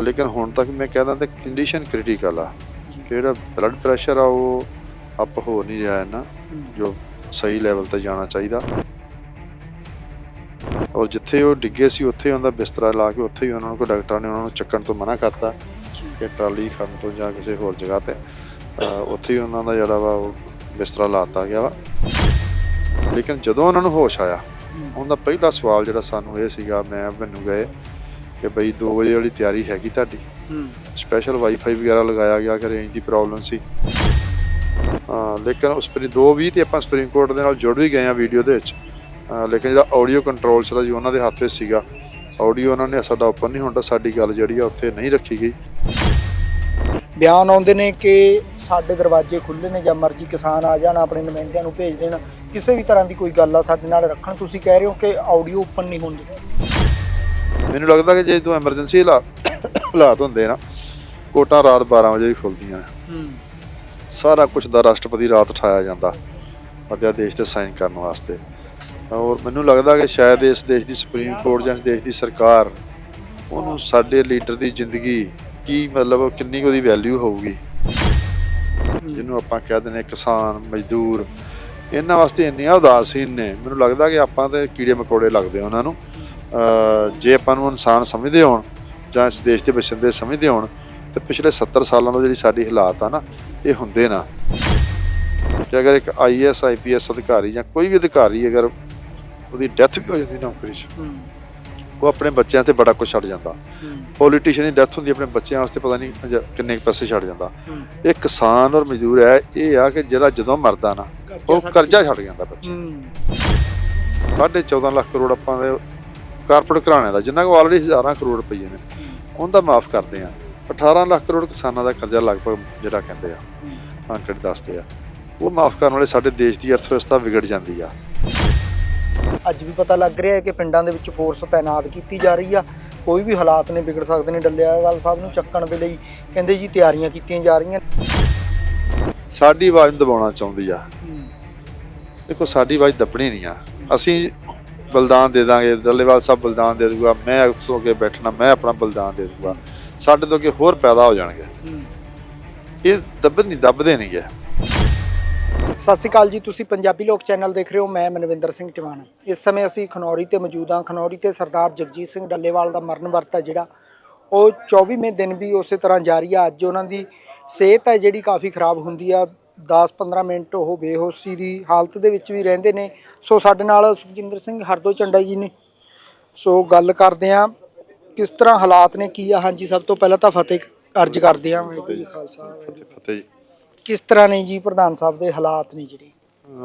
ਲੇਕਿਨ ਹੁਣ ਤੱਕ ਮੈਂ ਕਹਿੰਦਾ ਤੇ ਕੰਡੀਸ਼ਨ ਕ੍ਰਿਟੀਕਲ ਆ। ਜਿਹੜਾ ਬਲੱਡ ਪ੍ਰੈਸ਼ਰ ਆ, ਉਹ ਅਪ ਹੋ ਨਹੀਂ ਰਿਹਾ ਇੰਨਾ, ਜੋ ਸਹੀ ਲੈਵਲ ਤੇ ਜਾਣਾ ਚਾਹੀਦਾ। ਔਰ ਜਿੱਥੇ ਉਹ ਡਿੱਗੇ ਸੀ, ਉੱਥੇ ਹੀ ਦਾ ਬਿਸਤਰਾ ਲਾ ਕੇ ਉੱਥੇ ਹੀ ਉਹਨਾਂ ਨੂੰ, ਕੋਈ ਡਾਕਟਰਾਂ ਨੇ ਉਹਨਾਂ ਨੂੰ ਚੱਕਣ ਤੋਂ ਮਨਾ ਕਰਤਾ ਕਿ ਟਰਾਲੀ ਖੜਨ ਤੋਂ ਜਾਂ ਕਿਸੇ ਹੋਰ ਜਗ੍ਹਾ ਤੇ। ਉੱਥੇ ਹੀ ਉਹਨਾਂ ਦਾ ਜਿਹੜਾ ਵਾ, ਉਹ ਬਿਸਤਰਾ ਲਾਤਾ ਗਿਆ ਵਾ। ਲੇਕਿਨ ਜਦੋਂ ਉਹਨਾਂ ਨੂੰ ਹੋਸ਼ ਆਇਆ, ਉਹਦਾ ਪਹਿਲਾ ਸਵਾਲ ਜਿਹੜਾ ਸਾਨੂੰ ਇਹ ਸੀਗਾ, ਮੈਂ, ਮੈਨੂੰ ਗਏ ਕਿ ਬਈ 2 ਵਜੇ ਵਾਲੀ ਤਿਆਰੀ ਹੈਗੀ ਤੁਹਾਡੀ। ਸਪੈਸ਼ਲ ਵਾਈਫਾਈ ਵਗੈਰਾ ਲਗਾਇਆ ਗਿਆ ਕਿ ਰੇਂਜ ਦੀ ਪ੍ਰੋਬਲਮ ਸੀ। ਹਾਂ ਲੇਕਿਨ ਉਸ ਪਰੀ 2:20 ਤੇ ਆਪਾਂ ਸੁਪਰੀਮ ਕੋਰਟ ਦੇ ਨਾਲ ਜੁੜ ਵੀ ਗਏ ਆ ਵੀਡੀਓ ਦੇ ਵਿੱਚ। ਲੇਕਿਨ ਜਿਹੜਾ ਆਡੀਓ ਕੰਟਰੋਲ ਸੀਗਾ ਜੀ ਉਹਨਾਂ ਦੇ ਹੱਥ ਵਿੱਚ ਸੀਗਾ। ਆਡੀਓ ਉਹਨਾਂ ਨੇ ਸਾਡਾ ਓਪਨ ਨਹੀਂ ਹੁੰਦਾ ਸਾਡੀ ਗੱਲ ਜਿਹੜੀ ਆ ਉੱਥੇ ਨਹੀਂ ਰੱਖੀ ਗਈ। ਬਿਆਨ ਆਉਂਦੇ ਨੇ ਕਿ ਸਾਡੇ ਦਰਵਾਜ਼ੇ ਖੁੱਲੇ ਨੇ ਜਾਂ ਮਰਜ਼ੀ ਕਿਸਾਨ ਆ ਜਾਣ ਆਪਣੇ ਨੁਮਾਇੰਦਿਆਂ ਨੂੰ ਭੇਜ ਦੇਣ। ਕਿਸੇ ਵੀ ਤਰ੍ਹਾਂ ਦੀ ਕੋਈ ਗੱਲ ਆ ਸਾਡੇ ਨਾਲ ਰੱਖਣ ਤੁਸੀਂ ਕਹਿ ਰਹੇ ਹੋ ਕਿ ਆਡੀਓ ਓਪਨ ਨਹੀਂ ਹੁੰਦੀ। ਮੈਨੂੰ ਲੱਗਦਾ ਕਿ ਜੇ ਤੂੰ ਐਮਰਜੈਂਸੀ ਹਾਲਾਤ ਹੁੰਦੇ ਨਾ ਕੋਟਾਂ ਰਾਤ 12 ਵਜੇ ਵੀ ਖੁੱਲਦੀਆਂ ਨੇ। ਸਾਰਾ ਕੁਝ ਦਾ ਰਾਸ਼ਟਰਪਤੀ ਰਾਤ ਉਠਾਇਆ ਜਾਂਦਾ ਅਧਿਆਦੇਸ਼ ਤੇ ਸਾਈਨ ਕਰਨ ਵਾਸਤੇ। ਔਰ ਮੈਨੂੰ ਲੱਗਦਾ ਕਿ ਸ਼ਾਇਦ ਇਸ ਦੇਸ਼ ਦੀ ਸੁਪਰੀਮ ਕੋਰਟ ਜਾਂ ਇਸ ਦੇਸ਼ ਦੀ ਸਰਕਾਰ ਉਹਨੂੰ ਸਾਡੇ ਲੀਡਰ ਦੀ ਜ਼ਿੰਦਗੀ ਕੀ ਮਤਲਬ ਕਿੰਨੀ ਕੁ ਉਹਦੀ ਵੈਲਿਊ ਹੋਊਗੀ? ਜਿਹਨੂੰ ਆਪਾਂ ਕਹਿ ਦਿੰਦੇ ਹਾਂ ਕਿਸਾਨ ਮਜ਼ਦੂਰ ਇਹਨਾਂ ਵਾਸਤੇ ਇੰਨੀਆਂ ਉਦਾਸੀਨ ਨੇ। ਮੈਨੂੰ ਲੱਗਦਾ ਕਿ ਆਪਾਂ ਤੇ ਕੀੜੇ ਮਕੌੜੇ ਲੱਗਦੇ ਉਹਨਾਂ ਨੂੰ। ਜੇ ਆਪਾਂ ਨੂੰ ਇਨਸਾਨ ਸਮਝਦੇ ਹੋਣ ਜਾਂ ਇਸ ਦੇਸ਼ ਦੇ ਵਸਿੰਦੇ ਸਮਝਦੇ ਹੋਣ ਤੇ ਪਿਛਲੇ 70 ਸਾਲਾਂ ਤੋਂ ਜਿਹੜੀ ਸਾਡੀ ਹਾਲਾਤ ਆ ਨਾ ਇਹ ਹੁੰਦੇ ਨਾ। ਕਿ ਅਗਰ ਇੱਕ ਆਈਐਸ ਆਈਪੀਐਸ ਅਧਿਕਾਰੀ ਜਾਂ ਕੋਈ ਵੀ ਅਧਿਕਾਰੀ ਅਗਰ ਉਹਦੀ ਡੈਥ ਵੀ ਹੋ ਜਾਂਦੀ ਨੌਕਰੀ 'ਚ ਉਹ ਆਪਣੇ ਬੱਚਿਆਂ ਤੇ ਬੜਾ ਕੁਝ ਛੱਡ ਜਾਂਦਾ। ਪੋਲੀਟੀਸ਼ੀਅਨ ਦੀ ਡੈਥ ਹੁੰਦੀ ਆਪਣੇ ਬੱਚਿਆਂ ਵਾਸਤੇ ਪਤਾ ਨਹੀਂ ਕਿੰਨੇ ਪੈਸੇ ਛੱਡ ਜਾਂਦਾ। ਇਹ ਕਿਸਾਨ ਔਰ ਮਜ਼ਦੂਰ ਹੈ ਇਹ ਆ ਕਿ ਜਿਹੜਾ ਜਦੋਂ ਮਰਦਾ ਨਾ ਉਹ ਕਰਜ਼ਾ ਛੱਡ ਜਾਂਦਾ ਬੱਚੇ ਸਾਢੇ 14 ਲੱਖ ਕਰੋੜ ਆਪਾਂ ਦੇ ਕਾਰਪੋਰੇਟ ਘਰਾਣਿਆਂ ਦਾ ਜਿੰਨਾ ਕੋ ਆਲਰੇਡੀ ਹਜ਼ਾਰਾਂ ਕਰੋੜ ਰੁਪਏ ਨੇ ਉਹਦਾ ਮਾਫ ਕਰਦੇ ਆ। 18 ਲੱਖ ਕਰੋੜ ਕਿਸਾਨਾਂ ਦਾ ਕਰਜ਼ਾ ਲਗਭਗ ਜਿਹੜਾ ਕਹਿੰਦੇ ਆ ਅੰਕੜੇ ਦੱਸਦੇ ਆ। ਉਹ ਮਾਫ ਕਰਨ ਵਾਲੇ ਸਾਡੇ ਦੇਸ਼ ਦੀ ਅਰਥ ਵਿਵਸਥਾ ਵਿਗੜ ਜਾਂਦੀ ਆ। ਅੱਜ ਵੀ ਪਤਾ ਲੱਗ ਰਿਹਾ ਹੈ ਕਿ ਪਿੰਡਾਂ ਦੇ ਵਿੱਚ ਫੋਰਸ ਤਾਇਨਾਤ ਕੀਤੀ ਜਾ ਰਹੀ ਆ। ਕੋਈ ਵੀ ਹਾਲਾਤ ਨੇ ਵਿਗੜ ਸਕਦੇ ਨੇ ਡੱਲੇਵਾਲ ਸਾਹਿਬ ਨੂੰ ਚੱਕਣ ਦੇ ਲਈ। ਕਹਿੰਦੇ ਜੀ ਤਿਆਰੀਆਂ ਕੀਤੀਆਂ ਜਾ ਰਹੀਆਂ ਸਾਡੀ ਆਵਾਜ਼ ਨੂੰ ਦਬਾਉਣਾ ਚਾਹੁੰਦੀ ਆ। ਦੇਖੋ ਸਾਡੀ ਆਵਾਜ਼ ਦੱਬਣੀ ਨਹੀਂ ਆ। ਅਸੀਂ ਬਲਿਦਾਨ ਦੇ ਦਾਂਗੇ ਡੱਲੇਵਾਲ ਸਾਹਿਬ ਬਲਿਦਾਨ ਦੇ ਦੂਗਾ ਮੈਂ ਉੱਥੋਂ ਅੱਗੇ ਬੈਠਣਾ ਮੈਂ ਆਪਣਾ ਬਲਿਦਾਨ ਦੇ ਦੂਗਾ। ਸਾਡੇ ਤੋਂ ਅੱਗੇ ਹੋਰ ਪੈਦਾ ਹੋ ਜਾਣਗੇ। ਇਹ ਦੱਬ ਨਹੀਂ ਦੱਬਦੇ ਨਹੀਂ ਗੇ। ਸਤਿ ਸ਼੍ਰੀ ਅਕਾਲ ਜੀ ਤੁਸੀਂ ਪੰਜਾਬੀ ਲੋਕ ਚੈਨਲ ਦੇਖ ਰਹੇ ਹੋ ਮੈਂ ਮਨਵਿੰਦਰ ਸਿੰਘ ਟਿਵਾਣਾ। ਇਸ ਸਮੇਂ ਅਸੀਂ ਖਨੌਰੀ ਤੇ ਮੌਜੂਦ ਹਾਂ। ਖਨੌਰੀ ਤੇ ਸਰਦਾਰ ਜਗਜੀਤ ਸਿੰਘ ਡੱਲੇਵਾਲ ਦਾ ਮਰਨ ਵਰਤ ਹੈ ਜਿਹੜਾ। ਉਹ 24ਵੇਂ ਦਿਨ ਵੀ ਉਸੇ ਤਰ੍ਹਾਂ ਜਾਰੀ ਆ। ਅੱਜ ਉਹਨਾਂ ਦੀ ਸਿਹਤ ਹੈ ਜਿਹੜੀ ਕਾਫੀ ਖਰਾਬ ਹੁੰਦੀ ਆ। 10-15 ਮਿੰਟ ਉਹ ਬੇਹੋਸ਼ੀ ਦੀ ਹਾਲਤ ਦੇ ਵਿੱਚ ਵੀ ਰਹਿੰਦੇ ਨੇ। ਸੋ ਸਾਡੇ ਨਾਲ ਸੁਖਜਿੰਦਰ ਸਿੰਘ ਹਰਦੋ ਚੰਡਾ ਜੀ ਨੇ। ਸੋ ਗੱਲ ਕਰਦੇ ਆ ਕਿਸ ਤਰ੍ਹਾਂ ਹਾਲਾਤ ਨੇ ਕੀ ਆ? ਹਾਂਜੀ ਸਭ ਤੋਂ ਪਹਿਲਾਂ ਤਾਂ ਫਤਿਹ ਅਰਜ ਕਰਦੇ ਆ ਵਾਹਿਗੁਰੂ ਜੀ ਖਾਲਸਾ ਫਤਿਹ। ਜੀ। ਕਿਸ ਤਰ੍ਹਾਂ ਨੇ ਜੀ ਪ੍ਰਧਾਨ ਸਾਹਿਬ ਦੇ ਹਾਲਾਤ ਨੇ ਜਿਹੜੇ?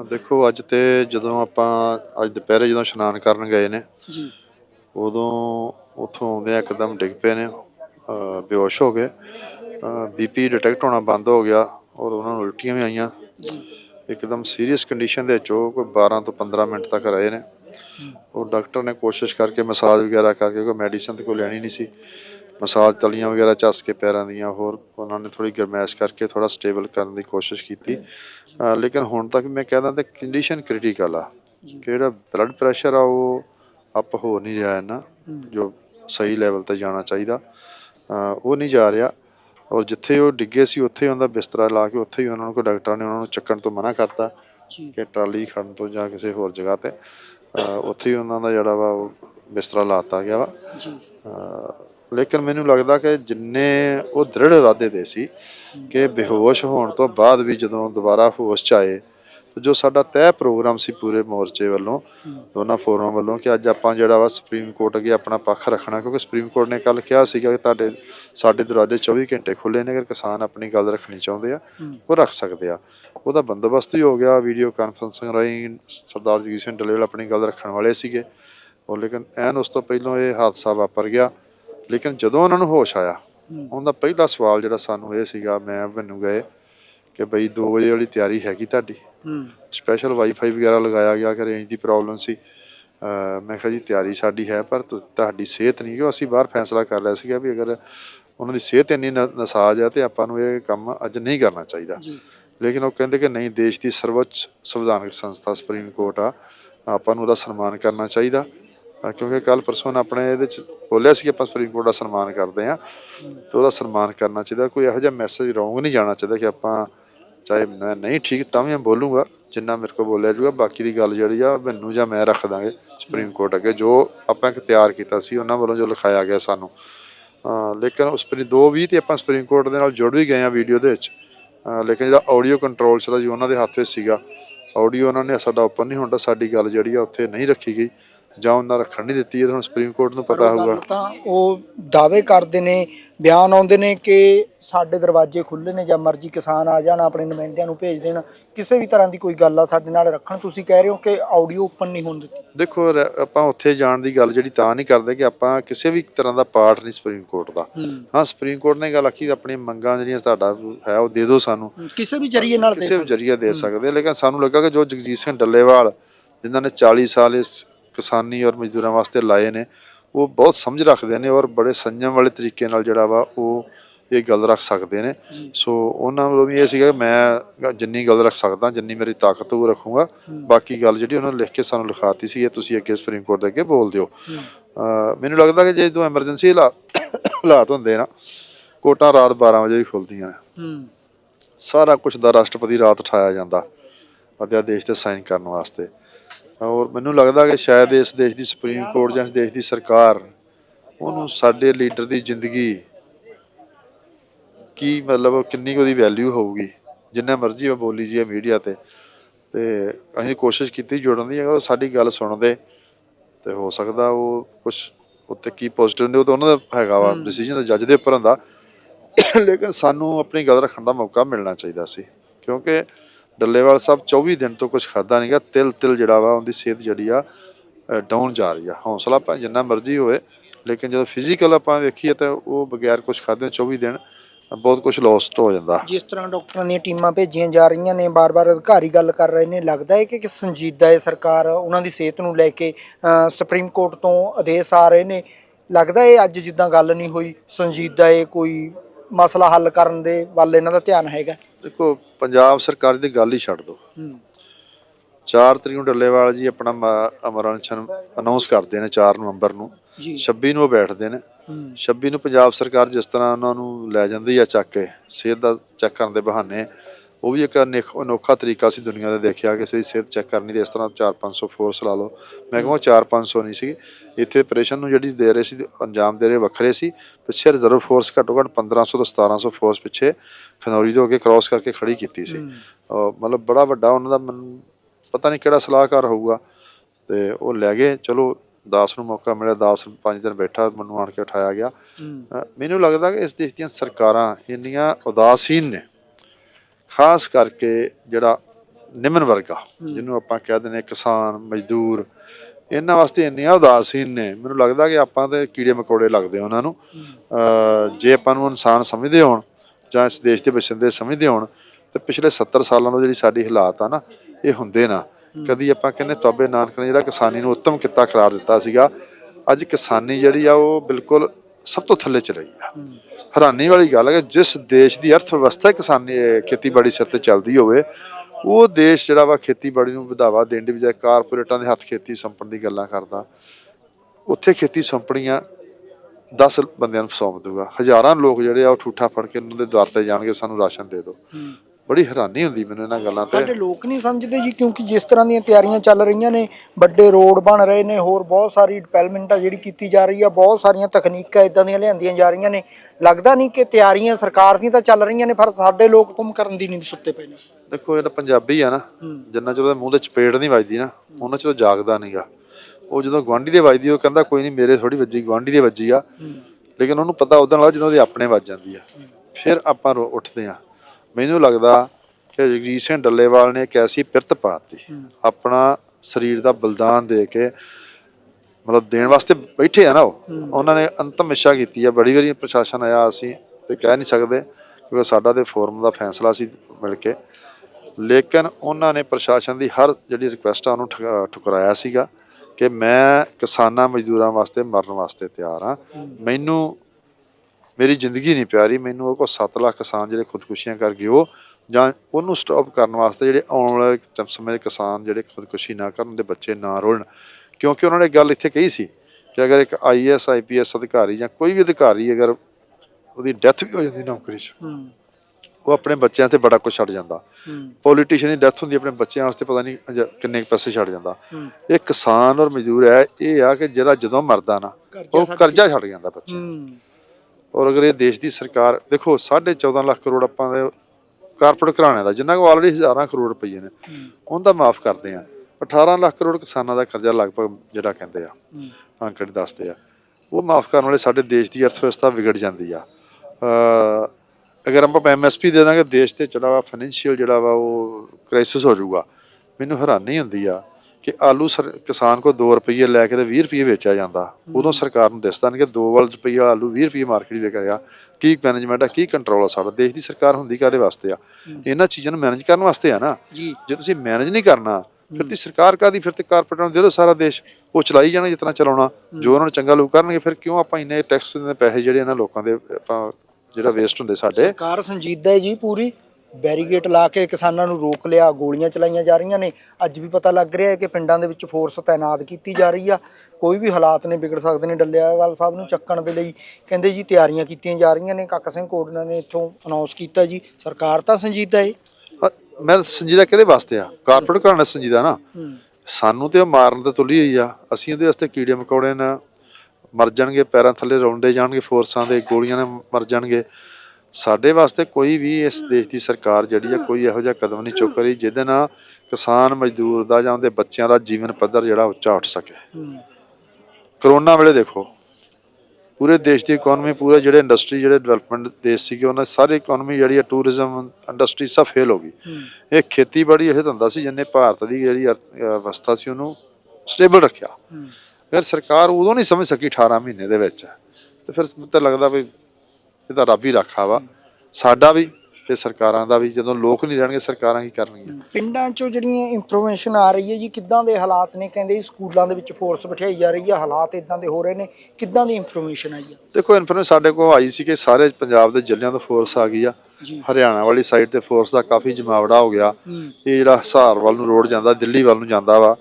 ਦੇਖੋ ਅੱਜ ਤੇ ਜਦੋਂ ਆਪਾਂ ਅੱਜ ਦੁਪਹਿਰੇ ਜਦੋਂ ਇਸ਼ਨਾਨ ਕਰਨ ਗਏ ਨੇ ਜੀ। ਉਦੋਂ ਉੱਥੋਂ ਆਉਂਦੇ ਇੱਕਦਮ ਡਿੱਗ ਪਏ ਨੇ ਬੇਹੋਸ਼ ਹੋ ਗਏ। ਬੀਪੀ ਡਿਟੈਕਟ ਹੋਣਾ ਬੰਦ ਹੋ ਗਿਆ। ਔਰ ਉਹਨਾਂ ਨੂੰ ਉਲਟੀਆਂ ਵੀ ਆਈਆਂ। ਇੱਕਦਮ ਸੀਰੀਅਸ ਕੰਡੀਸ਼ਨ ਦੇ ਵਿੱਚ ਉਹ ਕੋਈ 12 ਤੋਂ 15 ਮਿੰਟ ਤੱਕ ਰਹੇ ਨੇ। ਉਹ ਡਾਕਟਰ ਨੇ ਕੋਸ਼ਿਸ਼ ਕਰਕੇ ਮਸਾਜ ਵਗੈਰਾ ਕਰਕੇ ਕੋਈ ਮੈਡੀਸਨ ਤੇ ਕੋਈ ਲੈਣੀ ਨਹੀਂ ਸੀ। ਮਸਾਜ ਤਲੀਆਂ ਵਗੈਰਾ ਚੱਸ ਕੇ ਪੈਰਾਂ ਦੀਆਂ ਹੋਰ ਉਹਨਾਂ ਨੇ ਥੋੜੀ ਗਰਮੈਸ਼ ਕਰਕੇ ਥੋੜਾ ਸਟੇਬਲ ਕਰਨ ਦੀ ਕੋਸ਼ਿਸ਼ ਕੀਤੀ। ਲੇਕਿਨ ਹੁਣ ਤੱਕ ਮੈਂ ਕਹਿੰਦਾ ਤੇ ਕੰਡੀਸ਼ਨ ਕ੍ਰਿਟੀਕਲ ਆ। ਜਿਹੜਾ ਬਲੱਡ ਪ੍ਰੈਸ਼ਰ ਆ ਉਹ ਅਪ ਹੋ ਨਹੀਂ ਰਿਹਾ ਇੰਨਾ। ਜੋ ਸਹੀ ਲੈਵਲ ਤੇ ਜਾਣਾ ਚਾਹੀਦਾ। ਉਹ ਨਹੀਂ ਜਾ ਰਿਹਾ। ਔਰ ਜਿੱਥੇ ਉਹ ਡਿੱਗੇ ਸੀ ਉੱਥੇ ਹੀ ਉਹਦਾ ਬਿਸਤਰਾ ਲਾ ਕੇ ਉੱਥੇ ਹੀ ਉਹਨਾਂ ਨੂੰ ਕੋਈ ਡਾਕਟਰ ਨੇ ਉਹਨਾਂ ਨੂੰ ਚੱਕਣ ਤੋਂ ਮਨਾ ਕਰਤਾ ਕਿ ਟਰਾਲੀ ਖੜਨ ਤੋਂ ਜਾਂ ਕਿਸੇ ਹੋਰ ਜਗ੍ਹਾ ਤੇ। ਉੱਥੇ ਹੀ ਉਹਨਾਂ ਦਾ ਜਿਹੜਾ ਵਾ ਉਹ ਬਿਸਤਰਾ ਲਾਤਾ ਗਿਆ ਵਾ। ਲੇਕਿਨ ਮੈਨੂੰ ਲੱਗਦਾ ਕਿ ਜਿੰਨੇ ਉਹ ਦ੍ਰਿੜ ਇਰਾਦੇ ਦੇ ਸੀ ਕਿ ਬੇਹੋਸ਼ ਹੋਣ ਤੋਂ ਬਾਅਦ ਵੀ ਜਦੋਂ ਦੁਬਾਰਾ ਹੋਸ਼ ਚ ਆਏ ਜੋ ਸਾਡਾ ਤੈਅ ਪ੍ਰੋਗਰਾਮ ਸੀ ਪੂਰੇ ਮੋਰਚੇ ਵੱਲੋਂ, ਦੋਨਾਂ ਫੋਰਮਾਂ ਵੱਲੋਂ ਕਿ ਅੱਜ ਆਪਾਂ ਜਿਹੜਾ ਵਾ ਸੁਪਰੀਮ ਕੋਰਟ ਅੱਗੇ ਆਪਣਾ ਪੱਖ ਰੱਖਣਾ, ਕਿਉਂਕਿ ਸੁਪਰੀਮ ਕੋਰਟ ਨੇ ਕੱਲ ਕਿਹਾ ਸੀਗਾ ਕਿ ਤੁਹਾਡੇ, ਸਾਡੇ ਦਰਵਾਜ਼ੇ 24 ਘੰਟੇ ਖੁੱਲੇ ਨੇ, ਅਗਰ ਕਿਸਾਨ ਆਪਣੀ ਗੱਲ ਰੱਖਣੀ ਚਾਹੁੰਦੇ ਆ, ਉਹ ਰੱਖ ਸਕਦੇ ਆ। ਉਹਦਾ ਬੰਦੋਬਸਤ ਹੀ ਹੋ ਗਿਆ ਵੀਡੀਓ ਕਾਨਫਰੰਸਿੰਗ ਰਾਹੀਂ ਸਰਦਾਰ ਜਗਜੀਤ ਸਿੰਘ ਡੱਲੇਵਾਲ ਆਪਣੀ ਗੱਲ ਰੱਖਣ ਵਾਲੇ ਸੀਗੇ। ਉਹ ਲੇਕਿਨ ਐਨ ਉਸ ਤੋਂ ਪਹਿਲਾਂ ਇਹ ਹਾਦਸਾ ਵਾਪਰ ਗਿਆ, ਲੇਕਿਨ ਜਦੋਂ ਉਹਨਾਂ ਨੂੰ ਹੋਸ਼ ਆਇਆ, ਉਹਦਾ ਪਹਿਲਾ ਸਵਾਲ ਜਿਹੜਾ ਸਾਨੂੰ ਇਹ ਸੀਗਾ, ਮੈਂ ਮੈਨੂੰ ਗਏ ਕਿ ਬਈ 2 ਵਜੇ ਵਾਲੀ ਤਿਆਰੀ ਹੈਗੀ ਤੁਹਾਡੀ? ਸਪੈਸ਼ਲ ਵਾਈਫਾਈ ਵਗੈਰਾ ਲਗਾਇਆ ਗਿਆ ਕਿ ਰੇਂਜ ਦੀ ਪ੍ਰੋਬਲਮ ਸੀ। ਮੈਂ ਕਿਹਾ ਜੀ ਤਿਆਰੀ ਸਾਡੀ ਹੈ ਪਰ ਤੁਹਾਡੀ ਸਿਹਤ ਨਹੀਂ ਕਿ ਅਸੀਂ ਬਾਹਰ ਫੈਸਲਾ ਕਰ ਲਿਆ ਸੀਗਾ ਵੀ ਅਗਰ ਉਹਨਾਂ ਦੀ ਸਿਹਤ ਇੰਨੀ ਨਸਾਜ ਹੈ ਤੇ ਆਪਾਂ ਨੂੰ ਇਹ ਕੰਮ ਅੱਜ ਨਹੀਂ ਕਰਨਾ ਚਾਹੀਦਾ। ਜੀ। ਲੇਕਿਨ ਉਹ ਕਹਿੰਦੇ ਕਿ ਨਹੀਂ ਦੇਸ਼ ਦੀ ਸਰਵੋੱਚ ਸੰਵਿਧਾਨਕ ਸੰਸਥਾ ਸੁਪਰੀਮ ਕੋਰਟ ਆ ਆਪਾਂ ਨੂੰ ਉਹਦਾ ਸਨਮਾਨ ਕਰਨਾ ਚਾਹੀਦਾ। ਕਿਉਂਕਿ ਕੱਲ ਪਰਸੋਂ ਆਪਣੇ ਇਹਦੇ ਚ ਬੋਲਿਆ ਸੀ ਕਿ ਆਪਾਂ ਸੁਪਰੀਮ ਕੋਰਟ ਦਾ ਸਨਮਾਨ ਕਰਦੇ ਆ ਤੇ ਉਹਦਾ ਸਨਮਾਨ ਕਰਨਾ ਚਾਹੀਦਾ। ਕੋਈ ਇਹੋ ਜਿਹਾ ਮੈਸੇਜ ਰੋਂਗ ਨਹੀਂ ਜਾਣਾ ਚਾਹੀਦਾ ਕਿ ਆਪਾਂ ਚਾਹੇ ਮੈਂ ਨਹੀਂ ਠੀਕ ਤਾਂ ਵੀ ਮੈਂ ਬੋਲੂੰਗਾ, ਜਿੰਨਾ ਮੇਰੇ ਕੋਲ ਬੋਲਿਆ ਜੂਗਾ ਬਾਕੀ ਦੀ ਗੱਲ ਜਿਹੜੀ ਆ ਮੈਨੂੰ ਜਾਂ ਮੈਂ ਰੱਖ ਦਾਂਗੇ ਸੁਪਰੀਮ ਕੋਰਟ ਅੱਗੇ। ਜੋ ਆਪਾਂ ਇੱਕ ਤਿਆਰ ਕੀਤਾ ਸੀ, ਉਹਨਾਂ ਵੱਲੋਂ ਜੋ ਲਿਖਾਇਆ ਗਿਆ ਸਾਨੂੰ। ਲੇਕਿਨ ਉਸ ਪਰ 220 ਤੇ ਆਪਾਂ ਸੁਪਰੀਮ ਕੋਰਟ ਦੇ ਨਾਲ ਜੁੜ ਵੀ ਗਏ ਆ ਵੀਡੀਓ ਦੇ ਵਿੱਚ। ਲੇਕਿਨ ਜਿਹੜਾ ਆਡੀਓ ਕੰਟਰੋਲ ਸੀਗਾ ਜੀ, ਉਹਨਾਂ ਦੇ ਹੱਥ ਵਿੱਚ ਸੀਗਾ। ਆਡੀਓ ਉਹਨਾਂ ਨੇ ਸਾਡਾ ਓਪਨ ਨਹੀਂ ਹੁੰਦਾ, ਸਾਡੀ ਗੱਲ ਜਿਹੜੀ ਆ ਉੱਥੇ ਨਹੀਂ ਰੱਖੀ ਗਈ। ਜਾਂ ਉਹਨਾਂ ਰੱਖਣ ਨਹੀਂ ਦਿੱਤੀ ਇਹ ਤਾਂ ਹੁਣ ਸੁਪਰੀਮ ਕੋਰਟ ਨੂੰ ਪਤਾ ਹੋਊਗਾ। ਤਾਂ ਉਹ ਦਾਅਵੇ ਕਰਦੇ ਨੇ ਬਿਆਨ ਆਉਂਦੇ ਨੇ ਕਿ ਸਾਡੇ ਦਰਵਾਜ਼ੇ ਖੁੱਲੇ ਨੇ ਜਾਂ ਮਰਜ਼ੀ ਕਿਸਾਨ ਆ ਜਾਣ ਆਪਣੇ ਨੁਮਾਇੰਦਿਆਂ ਨੂੰ ਭੇਜ ਦੇਣ। ਕਿਸੇ ਵੀ ਤਰ੍ਹਾਂ ਦੀ ਕੋਈ ਗੱਲ ਆ ਸਾਡੇ ਨਾਲ ਰੱਖਣ ਤੁਸੀਂ ਕਹਿ ਰਹੇ ਹੋ ਕਿ ਆਡੀਓ ਓਪਨ ਨਹੀਂ ਹੋਣ ਦਿੱਤੀ। ਦੇਖੋ ਰ- ਆਪਾਂ ਉੱਥੇ ਜਾਣ ਦੀ ਗੱਲ ਜਿਹੜੀ ਤਾਂ ਨਹੀਂ ਕਰਦੇ ਕਿ ਆਪਾਂ ਕਿਸੇ ਵੀ ਤਰ੍ਹਾਂ ਦਾ ਪਾਰਟ ਨਹੀਂ ਸੁਪਰੀਮ ਕੋਰਟ ਦਾ। ਹਾਂ। ਸੁਪਰੀਮ ਕੋਰਟ ਨੇ ਗੱਲ ਆਖੀ ਆਪਣੀਆਂ ਮੰਗਾਂ ਜਿਹੜੀਆਂ ਤੁਹਾਡਾ ਹੈ ਉਹ ਦੇ ਦਿਓ ਸਾਨੂੰ। ਕਿਸੇ ਵੀ ਜਰੀਏ ਨਾਲ ਦੇ ਕਿਸੇ ਵੀ ਸਕਦੇ। ਜਰੀਆ ਦੇ ਸਕਦੇ ਲੇਕਿਨ ਸਾਨੂੰ ਲੱਗਾ ਕਿ ਜੋ ਜਗਜੀਤ ਸਿੰਘ ਡੱਲੇਵਾਲ ਜਿਨ੍ਹਾਂ ਨੇ 40 ਸਾਲ ਇਸ ਕਿਸਾਨੀ ਔਰ ਮਜ਼ਦੂਰਾਂ ਵਾਸਤੇ ਲਾਏ ਨੇ ਉਹ ਬਹੁਤ ਸਮਝ ਰੱਖਦੇ ਨੇ ਔਰ ਬੜੇ ਸੰਜਮ ਵਾਲੇ ਤਰੀਕੇ ਨਾਲ ਜਿਹੜਾ ਵਾ ਉਹ ਇਹ ਗੱਲ ਰੱਖ ਸਕਦੇ ਨੇ। ਸੋ ਉਹਨਾਂ ਵੱਲੋਂ ਵੀ ਇਹ ਸੀਗਾ ਕਿ ਮੈਂ ਜਿੰਨੀ ਗੱਲ ਰੱਖ ਸਕਦਾ ਜਿੰਨੀ ਮੇਰੀ ਤਾਕਤ ਉਹ ਰੱਖੂੰਗਾ। ਬਾਕੀ ਗੱਲ ਜਿਹੜੀ ਉਹਨਾਂ ਨੇ ਲਿਖ ਕੇ ਸਾਨੂੰ ਲਿਖਾਤੀ ਸੀ ਇਹ ਤੁਸੀਂ ਅੱਗੇ ਸੁਪਰੀਮ ਕੋਰਟ ਦੇ ਅੱਗੇ ਬੋਲ ਦਿਓ। ਮੈਨੂੰ ਲੱਗਦਾ ਕਿ ਜੇ ਤੋਂ ਐਮਰਜੈਂਸੀ ਹਾਲਾਤ ਹੁੰਦੇ ਨਾ ਕੋਰਟਾਂ ਰਾਤ 12 ਵਜੇ ਵੀ ਖੁੱਲਦੀਆਂ ਨੇ। ਸਾਰਾ ਕੁਝ ਦਾ ਰਾਸ਼ਟਰਪਤੀ ਰਾਤ ਉਠਾਇਆ ਜਾਂਦਾ ਅਧਿਆਦੇਸ਼ ਤੇ ਸਾਈਨ ਕਰਨ ਵਾਸਤੇ। ਔਰ ਮੈਨੂੰ ਲੱਗਦਾ ਕਿ ਸ਼ਾਇਦ ਇਸ ਦੇਸ਼ ਦੀ ਸੁਪਰੀਮ ਕੋਰਟ ਜਾਂ ਇਸ ਦੇਸ਼ ਦੀ ਸਰਕਾਰ ਉਹਨੂੰ ਸਾਡੇ ਲੀਡਰ ਦੀ ਜ਼ਿੰਦਗੀ ਕੀ ਮਤਲਬ ਕਿੰਨੀ ਕੁ ਉਹਦੀ ਵੈਲਿਊ ਹੋਊਗੀ? ਜਿੰਨਾ ਮਰਜ਼ੀ ਉਹ ਬੋਲੀ ਜੀ ਮੀਡੀਆ ਤੇ ਤੇ ਅਸੀਂ ਕੋਸ਼ਿਸ਼ ਕੀਤੀ ਜੁੜਨ ਦੀ ਅਗਰ ਉਹ ਸਾਡੀ ਗੱਲ ਸੁਣਦੇ ਤੇ ਹੋ ਸਕਦਾ ਉਹ ਕੁਝ ਉੱਤੇ ਕੀ ਪੋਜ਼ਿਟਿਵ ਨੇ ਉਹ ਤਾਂ ਉਹਨਾਂ ਦਾ ਹੈਗਾ ਵਾ ਡਿਸੀਜਨ ਤਾਂ ਜੱਜ ਦੇ ਉੱਪਰ ਹੁੰਦਾ। ਲੇਕਿਨ ਸਾਨੂੰ ਆਪਣੀ ਗੱਲ ਰੱਖਣ ਦਾ ਮੌਕਾ ਮਿਲਣਾ ਚਾਹੀਦਾ ਸੀ ਕਿਉਂਕਿ ਡੱਲੇਵਾਲ ਸਾਹਿਬ 24 ਦਿਨ ਤੋਂ ਕੁਝ ਖਾਦਾ ਨਹੀਂਗਾ ਤਿਲ ਤਿਲ ਜਿਹੜਾ ਵਾ ਉਹਦੀ ਸਿਹਤ ਜਿਹੜੀ ਆ ਡਾਊਨ ਜਾ ਰਹੀ ਆ। ਹੌਸਲਾ ਭਾਵੇਂ ਜਿੰਨਾ ਮਰਜ਼ੀ ਹੋਵੇ, ਲੇਕਿਨ ਜਦੋਂ ਫਿਜ਼ੀਕਲ ਆਪਾਂ ਵੇਖੀਏ ਤਾਂ ਉਹ ਬਗੈਰ ਕੁਝ ਖਾਦੇ 24 ਦਿਨ, ਬਹੁਤ ਕੁਝ ਲੋਸਟ ਹੋ ਜਾਂਦਾ। ਜਿਸ ਤਰ੍ਹਾਂ ਡਾਕਟਰਾਂ ਦੀਆਂ ਟੀਮਾਂ ਭੇਜੀਆਂ ਜਾ ਰਹੀਆਂ ਨੇ, ਬਾਰ-ਬਾਰ ਅਧਿਕਾਰੀ ਗੱਲ ਕਰ ਰਹੇ ਨੇ, ਲੱਗਦਾ ਹੈ ਕਿ ਸੰਜੀਦਾ ਹੈ ਸਰਕਾਰ ਉਹਨਾਂ ਦੀ ਸਿਹਤ ਨੂੰ ਲੈ ਕੇ ਸੁਪਰੀਮ ਕੋਰਟ ਤੋਂ ਆਦੇਸ਼ ਆ ਰਹੇ ਨੇ। ਲੱਗਦਾ ਹੈ ਅੱਜ ਜਿੱਦਾਂ ਗੱਲ ਨਹੀਂ ਹੋਈ, ਸੰਜੀਦਾ ਹੈ ਕੋਈ ਮਸਲਾ ਹੱਲ ਕਰਨ ਦੇ ਵੱਲ ਇਹਨਾਂ ਦਾ ਧਿਆਨ ਹੈਗਾ। ਦੇਖੋ ਪੰਜਾਬ ਸਰਕਾਰ ਦੀ ਗੱਲ ਹੀ ਛੱਡ ਦਿਓ। ਹੂੰ। 4 ਤਰੀਕ ਨੂੰ ਡੱਲੇਵਾਲ ਜੀ ਆਪਣਾ ਮ- ਅਮਰ ਅਨਸ਼ਨ ਅਨਾਉਂਸ ਕਰਦੇ ਨੇ 4 ਨਵੰਬਰ ਨੂੰ। ਜੀ। 26 ਨੂੰ ਉਹ ਬੈਠਦੇ ਨੇ। ਹੂੰ। 26 ਨੂੰ ਪੰਜਾਬ ਸਰਕਾਰ ਜਿਸ ਤਰ੍ਹਾਂ ਉਹਨਾਂ ਨੂੰ ਲੈ ਜਾਂਦੀ ਆ ਚੱਕ ਕੇ ਸਿਹਤ ਦਾ ਚੈੱਕ ਕਰਨ ਦੇ ਬਹਾਨੇ ਉਹ ਵੀ ਇੱਕ ਅਨੇਖ- ਅਨੋਖਾ ਤਰੀਕਾ ਸੀ ਦੁਨੀਆ ਦੇ ਦੇਖਿਆ ਕਿਸੇ ਦੀ ਸਿਹਤ ਚੈੱਕ ਕਰਨੀ ਤੇ ਇਸ ਤਰ੍ਹਾਂ 4-500 ਫੋਰਸ ਲਾ ਲਓ। ਮੈਂ ਕਹਾਂ 4-500 ਨਹੀਂ ਸੀ ਇੱਥੇ ਆਪਰੇਸ਼ਨ ਨੂੰ ਜਿਹੜੀ ਦੇ ਰਹੇ ਸੀ ਅੰਜਾਮ ਦੇ ਰਹੇ ਵੱਖਰੇ ਸੀ। ਪਿੱਛੇ ਰਿਜ਼ਰਵ ਫੋਰਸ ਘੱਟੋ ਘੱਟ 1500 ਤੋਂ 1700 ਫੋਰਸ ਪਿੱਛੇ ਖਨੌਰੀ ਤੋਂ ਅੱਗੇ ਕ੍ਰਾਸ ਕਰਕੇ ਖੜੀ ਕੀਤੀ ਸੀ। ਮਤਲਬ ਬੜਾ ਵੱਡਾ ਉਹਨਾਂ ਦਾ ਮੈਨੂੰ ਪਤਾ ਨਹੀਂ ਕਿਹੜਾ ਸਲਾਹਕਾਰ ਹੋਊਗਾ। ਤੇ ਉਹ ਲੈ ਗਏ। ਚਲੋ ਦਾਸ ਨੂੰ ਮੌਕਾ ਮਿਲਿਆ। ਦਾਸ ਪੰਜ ਦਿਨ ਬੈਠਾ ਮੈਨੂੰ ਆਣ ਕੇ ਉਠਾਇਆ ਗਿਆ। ਮੈਨੂੰ ਲੱਗਦਾ ਕਿ ਇਸ ਦੇਸ਼ ਦੀਆਂ ਸਰਕਾਰਾਂ ਇੰਨੀਆਂ ਉਦਾਸੀਨ ਨੇ ਖਾਸ ਕਰਕੇ ਜਿਹੜਾ ਨਿਮਨ ਵਰਗਾ ਜਿਹਨੂੰ ਆਪਾਂ ਕਹਿ ਦਿੰਦੇ ਕਿਸਾਨ ਮਜ਼ਦੂਰ ਇਹਨਾਂ ਵਾਸਤੇ ਇੰਨੀਆਂ ਉਦਾਸੀਨ ਨੇ। ਮੈਨੂੰ ਲੱਗਦਾ ਕਿ ਆਪਾਂ ਤੇ ਕੀੜੇ ਮਕੌੜੇ ਲੱਗਦੇ ਉਹਨਾਂ ਨੂੰ। ਜੇ ਆਪਾਂ ਨੂੰ ਇਨਸਾਨ ਸਮਝਦੇ ਹੋਣ ਜਾਂ ਇਸ ਦੇਸ਼ ਦੇ ਵਸਿੰਦੇ ਸਮਝਦੇ ਹੋਣ ਤੇ ਪਿਛਲੇ 70 ਸਾਲਾਂ ਤੋਂ ਜਿਹੜੀ ਸਾਡੀ ਹਾਲਾਤ ਆ ਨਾ ਇਹ ਹੁੰਦੇ ਨਾ। ਕਦੀ ਆਪਾਂ ਕਹਿੰਦੇ ਤੌਬੇ ਨਾਨਕ ਨੇ ਜਿਹੜਾ ਕਿਸਾਨੀ ਨੂੰ ਉੱਤਮ ਕਿੱਤਾ ਕਰਾਰ ਦਿੱਤਾ ਸੀਗਾ ਅੱਜ ਕਿਸਾਨੀ ਜਿਹੜੀ ਆ ਉਹ ਬਿਲਕੁਲ ਸਭ ਤੋਂ ਥੱਲੇ ਚਲੀ ਆ। ਹੈਰਾਨੀ ਵਾਲੀ ਗੱਲ ਹੈ ਕਿ ਜਿਸ ਦੇਸ਼ ਦੀ ਅਰਥ ਵਿਵਸਥਾ ਕਿਸਾਨੀ ਖੇਤੀਬਾੜੀ ਸਿਰ ਤੇ ਚੱਲਦੀ ਹੋਵੇ, ਉਹ ਦੇਸ਼ ਜਿਹੜਾ ਵਾ ਖੇਤੀਬਾੜੀ ਨੂੰ ਵਧਾਵਾ ਦੇਣ ਦੀ ਬਜਾਏ ਕਾਰਪੋਰੇਟਾਂ ਦੇ ਹੱਥ ਖੇਤੀ ਸੰਪਣ ਦੀ ਗੱਲਾਂ ਕਰਦਾ। ਉੱਥੇ ਖੇਤੀ ਸੰਪਣੀਆਂ 10 ਬੰਦਿਆਂ ਨੂੰ ਸੌਂਪ ਦੂਗਾ ਹਜ਼ਾਰਾਂ ਲੋਕ ਜਿਹੜੇ ਆ ਉਹ ਠੂਠਾ ਫੜ ਕੇ ਉਹਨਾਂ ਦੇ ਦਵਾਰ ਤੇ ਜਾਣਗੇ, ਸਾਨੂੰ ਰਾਸ਼ਨ ਦੇ ਦਿਓ। ਬੜੀ ਹੈਰਾਨੀ ਹੁੰਦੀ ਮੈਨੂੰ ਇਹਨਾਂ ਗੱਲਾਂ ਸਾਡੇ ਤੇ ਲੋਕ ਨਹੀਂ ਸਮਝਦੇ ਜੀ ਕਿਉਂਕਿ ਜਿਸ ਤਰ੍ਹਾਂ ਦੀਆਂ ਤਿਆਰੀਆਂ ਚੱਲ ਰਹੀਆਂ ਨੇ ਵੱਡੇ ਰੋਡ ਬਣ ਰਹੇ ਨੇ ਹੋਰ ਬਹੁਤ ਸਾਰੀ ਡਿਵੈਲਪਮੈਂਟ ਆ ਜਿਹੜੀ ਕੀਤੀ ਜਾ ਰਹੀ ਆ ਬਹੁਤ ਸਾਰੀਆਂ ਤਕਨੀਕਾਂ ਇਦਾਂ ਦੀਆਂ ਲਿਆਂਦੀਆਂ ਜਾ ਰਹੀਆਂ ਨੇ। ਲੱਗਦਾ ਨਹੀਂ ਕਿ ਤਿਆਰੀਆਂ ਸਰਕਾਰ ਦੀਆਂ ਤਾਂ ਚੱਲ ਰਹੀਆਂ ਨੇ ਪਰ ਸਾਡੇ ਲੋਕ ਕੁਮ ਕਰਨ ਦੀ ਨਹੀਂ ਸੁੱਤੇ ਪਏ ਨੇ। ਦੇਖੋ ਜਿਹੜਾ ਪੰਜਾਬੀ ਆ ਨਾ ਜਿੰਨਾ ਚਿਰ ਉਹਦੇ ਮੂੰਹ ਦੇ ਚਪੇੜ ਨਹੀਂ ਵੱਜਦੀ ਨਾ ਉਹਨਾਂ ਚਿਰ ਜਾਗਦਾ ਨਹੀਂਗਾ ਉਹ ਜਦੋਂ ਗਵਾਂਢੀ ਦੇ ਵੱਜਦੀ ਉਹ ਕਹਿੰਦਾ ਕੋਈ ਨਹੀਂ ਮੇਰੇ ਥੋੜੀ ਵੱਜੀ ਗਵਾਂਢੀ ਦੇ ਵੱਜੀ ਆ। ਲੇਕਿਨ ਉਹਨੂੰ ਪਤਾ ਉਦੋਂ ਲੱਗਦਾ ਜਦੋਂ ਉਹਦੇ ਆਪਣੇ ਵੱਜ ਜਾਂਦੀ ਆ। ਫਿਰ ਆਪਾਂ ਉੱਠਦੇ ਆ। ਮੈਨੂੰ ਲੱਗਦਾ ਕਿ ਜਗਜੀਤ ਸਿੰਘ ਡੱਲੇਵਾਲ ਨੇ ਇੱਕ ਐਸੀ ਪਿਰਤ ਪਾਤੀ ਆਪਣਾ ਸਰੀਰ ਦਾ ਬਲਿਦਾਨ ਦੇ ਕੇ ਮਤਲਬ ਦੇਣ ਵਾਸਤੇ ਬੈਠੇ ਆ ਨਾ ਉਹ। ਉਹਨਾਂ ਨੇ ਅੰਤਮ ਇੱਛਾ ਕੀਤੀ ਆ ਬੜੀ ਵਾਰੀ ਪ੍ਰਸ਼ਾਸਨ ਆਇਆ ਅਸੀਂ ਤੇ ਕਹਿ ਨਹੀਂ ਸਕਦੇ ਕਿਉਂਕਿ ਸਾਡਾ ਤੇ ਫੋਰਮ ਦਾ ਫੈਸਲਾ ਸੀ ਮਿਲ ਕੇ। ਲੇਕਿਨ ਉਹਨਾਂ ਨੇ ਪ੍ਰਸ਼ਾਸਨ ਦੀ ਹਰ ਜਿਹੜੀ ਰਿਕੁਐਸਟ ਆ ਉਹਨੂੰ ਠੁਕਰਾ- ਠੁਕਰਾਇਆ ਸੀਗਾ ਕਿ ਮੈਂ ਕਿਸਾਨਾਂ ਮਜ਼ਦੂਰਾਂ ਵਾਸਤੇ ਮਰਨ ਵਾਸਤੇ ਤਿਆਰ ਹਾਂ। ਮੈਨੂੰ ਮੇਰੀ ਜ਼ਿੰਦਗੀ ਨਹੀਂ ਪਿਆਰੀ ਮੈਨੂੰ ਉਹ ਕੋ 7 ਲੱਖ ਕਿਸਾਨ ਜਿਹੜੇ ਖੁਦਕੁਸ਼ੀਆਂ ਕਰ ਗਏ ਉਹ ਜਾਂ ਉਹਨੂੰ ਸਟਾਪ ਕਰਨ ਵਾਸਤੇ ਜਿਹੜੇ ਆਉਣ ਵਾਲੇ ਸਮੇਂ ਦੇ ਕਿਸਾਨ ਜਿਹੜੇ ਖੁਦਕੁਸ਼ੀ ਨਾ ਕਰਨ ਦੇ ਬੱਚੇ ਨਾ ਰੋਲਣ। ਕਿਉਂਕਿ ਉਹਨਾਂ ਨੇ ਗੱਲ ਇੱਥੇ ਕਹੀ ਸੀ ਕਿ ਅਗਰ ਇੱਕ ਆਈਐਸ ਆਈਪੀਐਸ ਅਧਿਕਾਰੀ ਜਾਂ ਕੋਈ ਵੀ ਅਧਿਕਾਰੀ ਅਗਰ ਉਹਦੀ ਡੈਥ ਵੀ ਹੋ ਜਾਂਦੀ ਨੌਕਰੀ 'ਚ ਉਹ ਆਪਣੇ ਬੱਚਿਆਂ ਤੇ ਬੜਾ ਕੁਝ ਛੱਡ ਜਾਂਦਾ। ਪੋਲੀਟੀਸ਼ੀਅਨ ਦੀ ਡੈਥ ਹੁੰਦੀ ਆਪਣੇ ਬੱਚਿਆਂ ਵਾਸਤੇ ਪਤਾ ਨਹੀਂ ਕਿੰਨੇ ਪੈਸੇ ਛੱਡ ਜਾਂਦਾ। ਇਹ ਕਿਸਾਨ ਔਰ ਮਜ਼ਦੂਰ ਹੈ ਇਹ ਆ ਕਿ ਜਿਹੜਾ ਜਦੋਂ ਮਰਦਾ ਨਾ ਉਹ ਕਰਜ਼ਾ ਛੱਡ ਜਾਂਦਾ ਬੱਚੇ ਔਰ ਅਗਰ ਇਹ ਦੇਸ਼ ਦੀ ਸਰਕਾਰ ਦੇਖੋ 14.5 ਲੱਖ ਕਰੋੜ ਆਪਾਂ ਦੇ ਕਾਰਪੋਰੇਟ ਘਰਾਣਿਆਂ ਦਾ ਜਿੰਨਾ ਕੋ ਆਲਰੇਡੀ ਹਜ਼ਾਰਾਂ ਕਰੋੜ ਰੁਪਏ ਨੇ ਉਹਦਾ ਮਾਫ ਕਰਦੇ ਆ। 18 ਲੱਖ ਕਰੋੜ ਕਿਸਾਨਾਂ ਦਾ ਕਰਜ਼ਾ ਲਗਭਗ ਜਿਹੜਾ ਕਹਿੰਦੇ ਆ ਅੰਕੜੇ ਦੱਸਦੇ ਆ। ਉਹ ਮਾਫ ਕਰਨ ਵਾਲੇ ਸਾਡੇ ਦੇਸ਼ ਦੀ ਅਰਥ ਵਿਵਸਥਾ ਵਿਗੜ ਜਾਂਦੀ ਆ। ਅਗਰ ਆਪਾਂ ਐਮਐਸਪੀ ਦੇ ਦਾਂਗੇ ਦੇਸ਼ ਤੇ ਜਿਹੜਾ ਵਾ ਫਾਈਨੈਂਸ਼ੀਅਲ ਜਿਹੜਾ ਵਾ ਉਹ ਕ੍ਰਾਈਸਿਸ ਹੋ ਜਾਊਗਾ। ਮੈਨੂੰ ਹੈਰਾਨੀ ਹੁੰਦੀ ਆ ਕਿ ਆਲੂ ਸਰ ਕਿਸਾਨ ਕੋ 2 ਰੁਪਏ ਲੈ ਕੇ ਤੇ 20 ਰੁਪਏ ਵੇਚਿਆ ਜਾਂਦਾ। ਉਦੋਂ ਸਰਕਾਰ ਨੂੰ ਦਿਸਦਾ ਨਹੀਂ ਕਿ 2 ਵਾਲ ਰੁਪਏ ਆਲੂ 20 ਰੁਪਏ ਮਾਰਕੀਟ ਵਿਕ ਰਿਹਾ। ਕੀ ਮੈਨੇਜਮੈਂਟ ਆ ਕੀ ਕੰਟਰੋਲ ਆ ਸਾਡਾ? ਦੇਸ਼ ਦੀ ਸਰਕਾਰ ਹੁੰਦੀ ਕਾਦੇ ਵਾਸਤੇ ਆ? ਇਹਨਾਂ ਚੀਜ਼ਾਂ ਨੂੰ ਮੈਨੇਜ ਕਰਨ ਵਾਸਤੇ ਆ ਨਾ। ਜੀ। ਤੁਸੀਂ ਮੈਨੇਜ ਨਹੀਂ ਕਰਨਾ ਫਿਰ ਦੀ ਸਰਕਾਰ ਕਾਦੀ ਫਿਰ ਤੇ ਕਾਰਪੋਰੇਟਾਂ ਨੂੰ ਦੇ ਦਿਓ ਸਾਰਾ ਦੇਸ਼। ਉਹ ਚਲਾਈ ਜਾਣਾ ਜਿਤਨਾ ਚਲਾਉਣਾ। ਜੋ ਉਹਨਾਂ ਨੂੰ ਚੰਗਾ ਲੋਕ ਕਰਨਗੇ ਫਿਰ ਕਿਉਂ ਆਪਾਂ ਇੰਨੇ ਟੈਕਸ ਦੇ ਪੈਸੇ ਜਿਹੜੇ ਇਹਨਾਂ ਲੋਕਾਂ ਦੇ ਆਪਾਂ ਜਿਹੜਾ ਵੇਸਟ ਹੁੰਦੇ ਸਾਡੇ? ਸਰਕਾਰ ਸੰਜੀਦਾ ਹੈ ਜੀ ਪੂਰੀ। ਬੈਰੀਗੇਟ ਲਾ ਕੇ ਕਿਸਾਨਾਂ ਨੂੰ ਰੋਕ ਲਿਆ ਗੋਲੀਆਂ ਚਲਾਈਆਂ ਜਾ ਰਹੀਆਂ ਨੇ। ਅੱਜ ਵੀ ਪਤਾ ਲੱਗ ਰਿਹਾ ਹੈ ਕਿ ਪਿੰਡਾਂ ਦੇ ਵਿੱਚ ਫੋਰਸ ਤਾਇਨਾਤ ਕੀਤੀ ਜਾ ਰਹੀ ਆ। ਕੋਈ ਵੀ ਹਾਲਾਤ ਨੇ ਵਿਗੜ ਸਕਦੇ ਨੇ। ਡੱਲੇਵਾਲ ਸਾਹਿਬ ਨੂੰ ਚੱਕਣ ਦੇ ਲਈ ਕਹਿੰਦੇ ਜੀ ਤਿਆਰੀਆਂ ਕੀਤੀਆਂ ਜਾ ਰਹੀਆਂ ਨੇ। ਕੱਕ ਸਿੰਘ ਕੋਟਨਾ ਨੇ ਇੱਥੋਂ ਅਨਾਉਂਸ ਕੀਤਾ ਜੀ। ਸਰਕਾਰ ਤਾਂ ਸੰਜੀਦਾ ਹੈ ਅ, ਮੈਂ ਸੰਜੀਦਾ ਕਿਹਦੇ ਵਾਸਤੇ ਆ? ਕਾਰਪੋਰੇਟ ਘਰਾਣਾ ਸੰਜੀਦਾ ਨਾ। ਸਾਨੂੰ ਤੇ ਮਾਰਨ ਤੇ ਤੁਲੀ ਹੋਈ ਆ। ਅਸੀਂ ਉਹਦੇ ਵਾਸਤੇ ਕੀੜੇ ਮਕੌੜੇ ਨਾ ਮਰ ਜਾਣਗੇ ਪੈਰਾਂ ਥੱਲੇ ਰੌਂਡੇ ਜਾਣਗੇ ਫੋਰਸਾਂ ਦੇ ਗੋਲੀਆਂ ਨਾਲ ਮਰ ਜਾਣਗੇ। ਸਾਡੇ ਵਾਸਤੇ ਕੋਈ ਵੀ ਇਸ ਦੇਸ਼ ਦੀ ਸਰਕਾਰ ਜਿਹੜੀ ਆ ਕੋਈ ਇਹੋ ਜਿਹਾ ਕਦਮ ਨਹੀਂ ਚੁੱਕ ਰਹੀ ਜਿਹਦੇ ਨਾਲ ਕਿਸਾਨ ਮਜ਼ਦੂਰ ਦਾ ਜਾਂ ਉਹਦੇ ਬੱਚਿਆਂ ਦਾ ਜੀਵਨ ਪੱਧਰ ਜਿਹੜਾ ਉੱਚਾ ਉੱਠ ਸਕੇ। ਕਰੋਨਾ ਵੇਲੇ ਦੇਖੋ ਪੂਰੇ ਦੇਸ਼ ਦੀ ਇਕਨੋਮੀ ਪੂਰੇ ਜਿਹੜੇ ਇੰਡਸਟਰੀ ਜਿਹੜੇ ਡਿਵੈਲਪਮੈਂਟ ਦੇਸ਼ ਸੀਗੇ ਉਹਨਾਂ ਸਾਰੀ ਇਕਨੋਮੀ ਜਿਹੜੀ ਹੈ ਟੂਰਿਜ਼ਮ ਇੰਡਸਟਰੀ ਸਭ ਫੇਲ ਹੋ ਗਈ। ਇਹ ਖੇਤੀਬਾੜੀ ਇਹ ਧੰਦਾ ਸੀ ਜਿਹਨੇ ਭਾਰਤ ਦੀ ਜਿਹੜੀ ਅਵਸਥਾ ਸੀ ਉਹਨੂੰ ਸਟੇਬਲ ਰੱਖਿਆ। ਅਗਰ ਸਰਕਾਰ ਉਦੋਂ ਨਹੀਂ ਸਮਝ ਸਕੀ 18 ਮਹੀਨੇ ਦੇ ਵਿੱਚ। ਤੇ ਫਿਰ ਮੈਨੂੰ ਤਾਂ ਲੱਗਦਾ ਵੀ ਇਹ ਤਾਂ ਰੱਬ ਹੀ ਰੱਖਾ ਵਾ। ਸਾਡਾ ਵੀ ਤੇ ਸਰਕਾਰਾਂ ਦਾ ਵੀ। ਜਦੋਂ ਲੋਕ ਨਹੀਂ ਰਹਿਣਗੇ ਸਰਕਾਰਾਂ ਕੀ ਕਰਨਗੀਆਂ? ਪਿੰਡਾਂ 'ਚੋਂ ਜਿਹੜੀਆਂ ਇਨਫੋਰਮੇਸ਼ਨ ਆ ਰਹੀ ਹੈ ਜੀ ਕਿੱਦਾਂ ਦੇ ਹਾਲਾਤ ਨੇ? ਕਹਿੰਦੇ ਜੀ ਸਕੂਲਾਂ ਦੇ ਵਿੱਚ ਫੋਰਸ ਬਿਠਾਈ ਜਾ ਰਹੀ ਹੈ। ਹਾਲਾਤ ਇਦਾਂ ਦੇ ਹੋ ਰਹੇ ਨੇ। ਕਿੱਦਾਂ ਦੀ ਇਨਫੋਰਮੇਸ਼ਨ ਆਈ ਹੈ ਦੇਖੋ ਇਨਫੋਰਮੇਸ਼ਨ ਸਾਡੇ ਕੋਲ ਆਈ ਸੀ ਕਿ ਸਾਰੇ ਪੰਜਾਬ ਦੇ ਜ਼ਿਲ੍ਹਿਆਂ ਤੋਂ ਫੋਰਸ ਆ ਗਈ ਆ। ਹਰਿਆਣਾ ਵਾਲੀ ਸਾਈਡ ਤੇ ਫੋਰਸ ਦਾ ਕਾਫੀ ਜਮਾਵੜਾ ਹੋ ਗਿਆ। ਇਹ ਜਿਹੜਾ ਹਿਸਾਰ ਵੱਲ ਨੂੰ ਰੋਡ ਜਾਂਦਾ ਦਿੱਲੀ ਵੱਲ ਨੂੰ ਜਾਂਦਾ ਵਾ।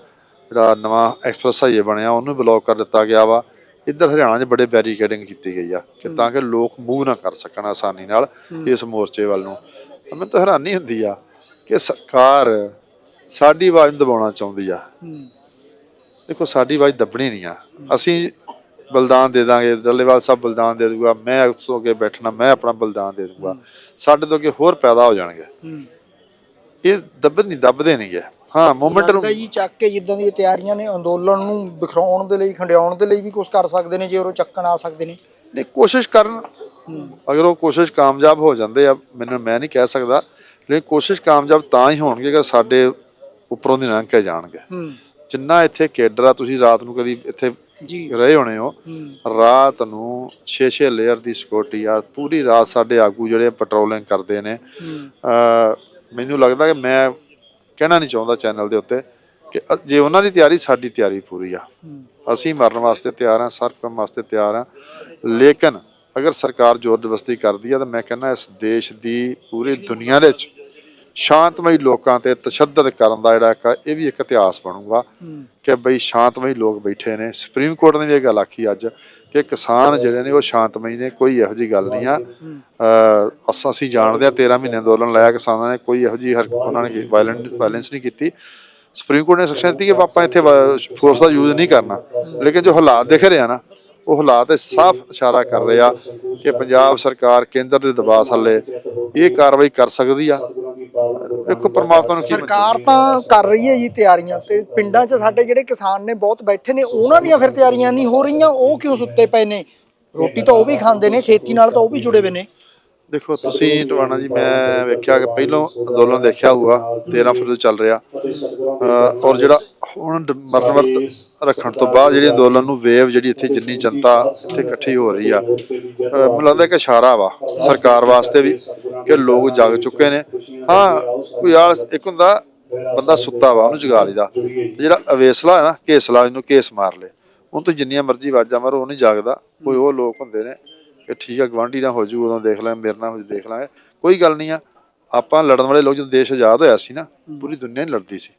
ਜਿਹੜਾ ਨਵਾਂ ਐਕਸਪ੍ਰੈਸ ਹਾਈਵੇ ਬਣਿਆ ਉਹਨੂੰ ਬਲੌਕ ਕਰ ਦਿੱਤਾ ਗਿਆ ਵਾ। ਇੱਧਰ ਹਰਿਆਣਾ 'ਚ ਬੜੇ ਬੈਰੀਕੇਡਿੰਗ ਕੀਤੀ ਗਈ ਆ ਕਿ ਤਾਂ ਕਿ ਲੋਕ ਮੂਵ ਨਾ ਕਰ ਸਕਣ ਆਸਾਨੀ ਨਾਲ ਇਸ ਮੋਰਚੇ ਵੱਲ ਨੂੰ। ਮੈਨੂੰ ਤਾਂ ਹੈਰਾਨੀ ਹੁੰਦੀ ਆ ਕਿ ਸਰਕਾਰ ਸਾਡੀ ਆਵਾਜ਼ ਨੂੰ ਦਬਾਉਣਾ ਚਾਹੁੰਦੀ ਆ। ਦੇਖੋ ਸਾਡੀ ਆਵਾਜ਼ ਦੱਬਣੀ ਨਹੀਂ ਆ। ਅਸੀਂ ਬਲਿਦਾਨ ਦੇ ਦਾਂਗੇ ਡੱਲੇਵਾਲ ਸਾਹਿਬ ਬਲਿਦਾਨ ਦੇ ਦੂਗਾ ਮੈਂ ਉਸ ਅੱਗੇ ਬੈਠਣਾ ਮੈਂ ਆਪਣਾ ਬਲਿਦਾਨ ਦੇ ਦੂਗਾ। ਸਾਡੇ ਤੋਂ ਅੱਗੇ ਹੋਰ ਪੈਦਾ ਹੋ ਜਾਣਗੇ। ਇਹ ਦੱਬ ਨਹੀਂ ਦੱਬਦੇ ਨਹੀਂਗੇ। ਹਾਂ ਮੂਵਮੈਂਟ ਨੂੰ ਲੱਗਦਾ ਜੀ ਚੱਕ ਕੇ ਜਿੱਦਾਂ ਦੀਆਂ ਤਿਆਰੀਆਂ ਨੇ ਅੰਦੋਲਨ ਨੂੰ ਵਿਖਰਾਉਣ ਦੇ ਲਈ ਖੰਡਿਆਉਣ ਦੇ ਲਈ ਵੀ ਕੁਝ ਕਰ ਸਕਦੇ ਨੇ ਜੇ ਉਹ ਚੱਕਣ ਆ ਸਕਦੇ ਨੇ। ਨਹੀਂ ਕੋਸ਼ਿਸ਼ ਕਰਨ। ਅਗਰ ਉਹ ਕੋਸ਼ਿਸ਼ ਕਾਮਯਾਬ ਹੋ ਜਾਂਦੇ ਆ ਮੈਨੂੰ ਮੈਂ ਨਹੀਂ ਕਹਿ ਸਕਦਾ ਲੇਕਿਨ ਕੋਸ਼ਿਸ਼ ਕਾਮਯਾਬ ਤਾਂ ਹੀ ਹੋਣਗੇ ਕਿ ਸਾਡੇ ਉੱਪਰੋਂ ਦੀ ਲੰਘ ਕੇ ਜਾਣਗੇ। ਹੂੰ। ਜਿੰਨਾ ਇੱਥੇ ਕੇਡਰ ਆ ਤੁਸੀਂ ਰਾਤ ਨੂੰ ਕਦੀ ਇੱਥੇ ਰਹੇ ਹੋਣੇ ਹੋ ਹੂੰ। ਰਾਤ ਨੂੰ 6-6 ਲੇਅਰ ਦੀ ਸਿਕਿਉਰਿਟੀ ਆ ਪੂਰੀ ਰਾਤ ਸਾਡੇ ਆਗੂ ਜਿਹੜੇ ਪੈਟਰੋਲਿੰਗ ਕਰਦੇ ਨੇ ਹੂੰ। ਮੈਨੂੰ ਲੱਗਦਾ ਕਿ ਮੈਂ ਕਹਿਣਾ ਨਹੀਂ ਚਾਹੁੰਦਾ ਚੈਨਲ ਦੇ ਉੱਤੇ ਕਿ ਜੇ ਉਹਨਾਂ ਦੀ ਤਿਆਰੀ ਸਾਡੀ ਤਿਆਰੀ ਪੂਰੀ ਆ। ਅਸੀਂ ਮਰਨ ਵਾਸਤੇ ਤਿਆਰ ਹਾਂ ਸਰ ਕੰਮ ਵਾਸਤੇ ਤਿਆਰ ਹਾਂ। ਲੇਕਿਨ ਅਗਰ ਸਰਕਾਰ ਜ਼ੋਰ ਜ਼ਬਰਦਸਤੀ ਕਰਦੀ ਆ ਤਾਂ ਮੈਂ ਕਹਿੰਦਾ ਇਸ ਦੇਸ਼ ਦੀ ਪੂਰੀ ਦੁਨੀਆ ਦੇ ਵਿੱਚ ਸ਼ਾਂਤਮਈ ਲੋਕਾਂ ਤੇ ਤਸ਼ੱਦਦ ਕਰਨ ਦਾ ਜਿਹੜਾ ਇੱਕ ਇਹ ਵੀ ਇੱਕ ਇਤਿਹਾਸ ਬਣੂਗਾ ਕਿ ਬਈ ਸ਼ਾਂਤਮਈ ਲੋਕ ਬੈਠੇ ਨੇ। ਸੁਪਰੀਮ ਕੋਰਟ ਨੇ ਵੀ ਇਹ ਗੱਲ ਆਖੀ ਅੱਜ ਕਿ ਕਿਸਾਨ ਜਿਹੜੇ ਨੇ ਉਹ ਸ਼ਾਂਤਮਈ ਨੇ ਕੋਈ ਇਹੋ ਜੀ ਗੱਲ ਨਹੀਂ ਆ। ਅਸਾਂ ਅਸੀਂ ਜਾਣਦੇ ਆ 13 ਮਹੀਨੇ ਅੰਦੋਲਨ ਲਾਇਆ ਕਿਸਾਨਾਂ ਨੇ ਕੋਈ ਇਹੋ ਜੀ ਹਰ ਉਹਨਾਂ ਨੇ ਵਾਇਲੈਂਟ ਵਾਇਲੈਂਸ ਨਹੀਂ ਕੀਤੀ। ਸੁਪਰੀਮ ਕੋਰਟ ਨੇ ਸੈਕਸ਼ਨ ਦਿੱਤੀ ਕਿ ਆਪਾਂ ਇੱਥੇ ਫੋਰਸ ਦਾ ਯੂਜ਼ ਨਹੀਂ ਕਰਨਾ। ਲੇਕਿਨ ਜੋ ਹਾਲਾਤ ਦਿਖ ਰਹੇ ਆ ਨਾ ਉਹ ਹਾਲਾਤ ਸਾਫ਼ ਇਸ਼ਾਰਾ ਕਰ ਰਹੇ ਕਿ ਪੰਜਾਬ ਸਰਕਾਰ ਕੇਂਦਰ ਦੇ ਦਬਾਅ ਥੱਲੇ ਇਹ ਕਾਰਵਾਈ ਕਰ ਸਕਦੀ ਆ। ਵੇਖੋ ਪਰਮਾਤਮਾ ਨੂੰ ਕੀ ਸਰਕਾਰ ਤਾਂ ਕਰ ਰਹੀ ਹੈ ਜੀ ਤਿਆਰੀਆਂ ਤੇ ਪਿੰਡਾਂ 'ਚ ਸਾਡੇ ਜਿਹੜੇ ਕਿਸਾਨ ਨੇ ਬਹੁਤ ਬੈਠੇ ਨੇ ਉਹਨਾਂ ਦੀਆਂ ਫਿਰ ਤਿਆਰੀਆਂ ਨਹੀਂ ਹੋ ਰਹੀਆਂ ਉਹ ਕਿਉਂ ਸੁੱਤੇ ਪਏ ਨੇ? ਰੋਟੀ ਤਾਂ ਉਹ ਵੀ ਖਾਂਦੇ ਨੇ ਖੇਤੀ ਨਾਲ ਤਾਂ ਉਹ ਵੀ ਜੁੜੇ ਹੋਏ ਨੇ। ਦੇਖੋ, ਤੁਸੀਂ ਟਵਾਣਾ ਜੀ, ਮੈਂ ਵੇਖਿਆ ਕਿ ਪਹਿਲੋਂ ਅੰਦੋਲਨ ਦੇਖਿਆ ਹੋਊਗਾ 13 ਫਰਵਰੀ ਚੱਲ ਰਿਹਾ। ਔਰ ਜਿਹੜਾ ਹੁਣ ਡ- ਮਰਨ ਵਰਤ ਰੱਖਣ ਤੋਂ ਬਾਅਦ ਜਿਹੜੀ ਅੰਦੋਲਨ ਨੂੰ ਵੇਵ ਜਿਹੜੀ ਇੱਥੇ ਜਿੰਨੀ ਜਨਤਾ ਇੱਥੇ ਇਕੱਠੀ ਹੋ ਰਹੀ ਆ ਮੈਨੂੰ ਲੱਗਦਾ ਕਿ ਇਸ਼ਾਰਾ ਵਾ, ਸਰਕਾਰ ਵਾਸਤੇ ਵੀ ਕਿ ਲੋਕ ਜਾਗ ਚੁੱਕੇ ਨੇ। ਹਾਂ, ਕੋਈ ਆਲ ਇੱਕ ਹੁੰਦਾ, ਬੰਦਾ ਸੁੱਤਾ ਵਾ, ਉਹਨੂੰ ਜਗਾ ਲਈਦਾ। ਜਿਹੜਾ ਅਵੇਸਲਾ ਹੈ ਨਾ, ਕੇਸਲਾ, ਇਹਨੂੰ ਕੇਸ ਮਾਰ ਲੇ ਉਹ ਤੋਂ ਜਿੰਨੀਆਂ ਮਰਜ਼ੀ ਆਵਾਜ਼ਾਂ ਮਾਰੋ, ਉਹ ਨਹੀਂ ਜਾਗਦਾ, ਕੋਈ ਉਹ ਲੋਕ ਹੁੰਦੇ ਨੇ। ਕਿ ਠੀਕ ਆ ਗਵਾਂਢੀ ਨਾਲ ਹੋ ਜੂ ਉਦੋਂ ਦੇਖ ਲੈ ਮੇਰੇ ਨਾਲ ਹੋ ਜੂ ਦੇਖ ਲਾਂਗੇ ਕੋਈ ਗੱਲ ਨਹੀਂ ਆ। ਆਪਾਂ ਲੜਨ ਵਾਲੇ ਲੋਕ ਜਦੋਂ ਦੇਸ਼ ਆਜ਼ਾਦ ਹੋਇਆ ਸੀ ਨਾ ਪੂਰੀ ਦੁਨੀਆ ਹੀ ਲੜਦੀ ਸੀ।